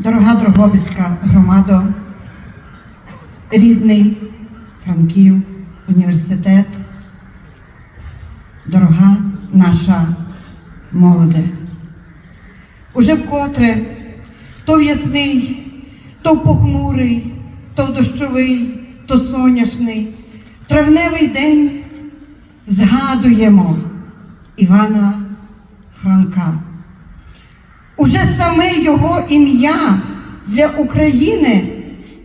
Дорога Дрогобицька громада, рідний Франків, університет, дорога наша молоде. Уже вкотре то ясний, то похмурий, то дощовий, то соняшний, травневий день згадуємо Івана Франка. Уже саме його ім'я для України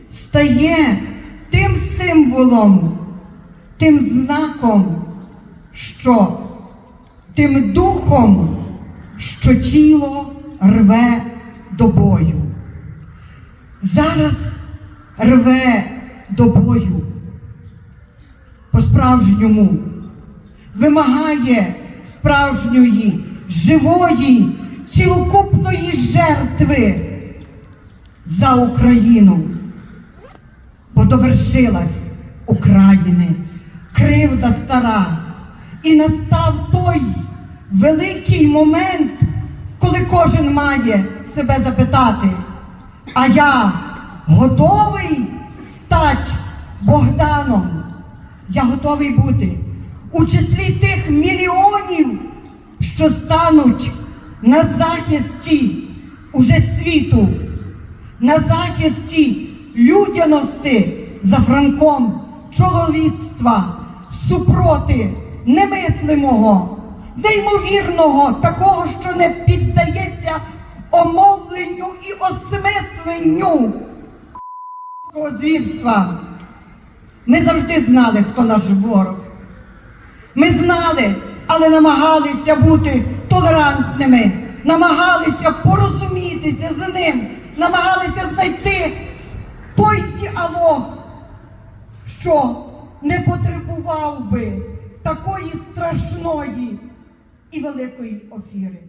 стає тим символом, тим знаком, що тим духом, що тіло рве до бою. Зараз рве до бою по-справжньому, вимагає справжньої, живої, цілокупної жертви за Україну. Бо довершилась України кривда стара, і настав той великий момент, коли кожен має себе запитати, а я готовий стати Богданом. Я готовий бути у числі тих мільйонів, що стануть на захисті уже світу, на захисті людяності за франком чоловіцтва, супроти немислимого, неймовірного, такого, що не піддається омовленню і осмисленню звірства. Ми завжди знали, хто наш ворог. Ми знали, але намагалися бути толерантними, намагалися порозумітися з ним, намагалися знайти той діалог, що не потребував би такої страшної і великої офіри.